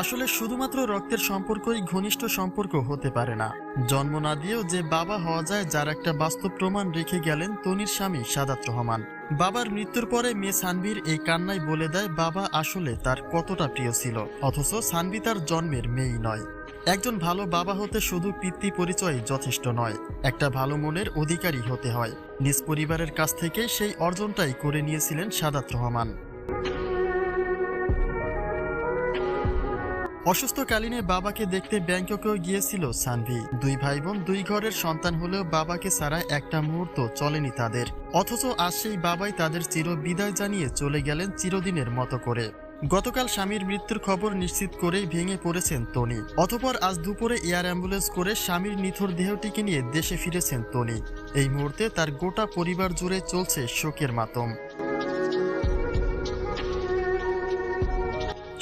আসলে শুধুমাত্র রক্তের সম্পর্কই ঘনিষ্ঠ সম্পর্ক হতে পারে না। জন্ম না দিয়েও যে বাবা হওয়া যায়, যার একটা বাস্তব প্রমাণ রেখে গেলেন তনির স্বামী সাদাত রহমান। বাবার মৃত্যুর পরে মেয়ে সানভির এই কান্নায় বলে দেয়, বাবা আসলে তার কতটা প্রিয় ছিল, অথচ সানভি তার জন্মের মেয়েই নয়। একজন ভালো বাবা হতে শুধু পিতৃ পরিচয় যথেষ্ট নয়, একটা ভালো মনের অধিকারী হতে হয়। নিজ পরিবারের কাছ থেকে সেই অর্জনটাই করে নিয়েছিলেন সাদাত রহমান। অসুস্থকালীনে বাবাকে দেখতে ব্যাংককেও গিয়েছিল সানভি। দুই ভাই বোন দুই ঘরের সন্তান হলেও বাবাকে ছাড়া একটা মুহূর্ত চলেনি তাদের। অথচ আজ সেই বাবাই তাদের চির বিদায় জানিয়ে চলে গেলেন চিরদিনের মতো করে। গতকাল স্বামীর মৃত্যুর খবর নিশ্চিত করেই ভেঙে পড়েছেন তনি অতপর আজ দুপুরে এয়ার অ্যাম্বুলেন্স করে স্বামীর নিথর দেহটিকে নিয়ে দেশে ফিরেছেন তনি এই মুহূর্তে তার গোটা পরিবার জুড়ে চলছে শোকের মাতম।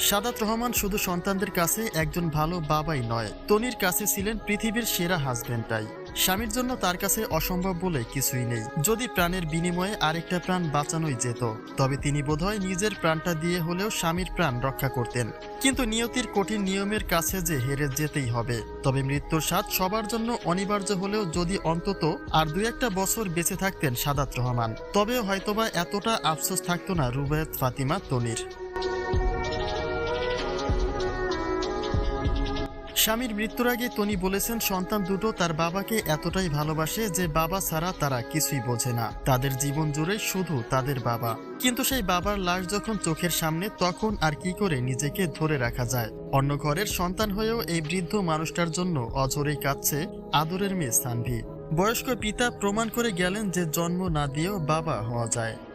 সাদাত রহমান শুধু সন্তানদের কাছে একজন ভালো বাবাই নয়, তনির কাছে ছিলেন পৃথিবীর সেরা হাজবেন্ডটাই। স্বামীর জন্য তার কাছে অসম্ভব বলে কিছুই নেই। যদি প্রাণের বিনিময়ে আরেকটা প্রাণ বাঁচানোই যেত, তবে তিনি বোধহয় নিজের প্রাণটা দিয়ে হলেও স্বামীর প্রাণ রক্ষা করতেন। কিন্তু নিয়তির কঠিন নিয়মের কাছে যে হেরে যেতেই হবে, তবে মৃত্যুর স্বাদ সবার জন্য অনিবার্য হলেও যদি অন্তত আর দু একটা বছর বেঁচে থাকতেন সাদাত রহমান তবে হয়তোবা এতটা আফসোস থাকতো না রুবায়ত ফাতিমা তনির। স্বামীর মৃত্যুর আগে তনি বলেছেন, সন্তান দুটো তার বাবাকে এতটাই ভালোবাসে যে বাবা ছাড়া তারা কিছুই বোঝে না। তাদের জীবন জুড়ে শুধু তাদের বাবা। কিন্তু সেই বাবার লাশ যখন চোখের সামনে, তখন আর কি করে নিজেকে ধরে রাখা যায়? অন্য ঘরের সন্তান হয়েও এই বৃদ্ধ মানুষটার জন্য অঝরেই কাঁদছে আদরের মেয়ে সানভি। বয়স্ক পিতা প্রমাণ করে গেলেন যে জন্ম না দিয়েও বাবা হওয়া যায়।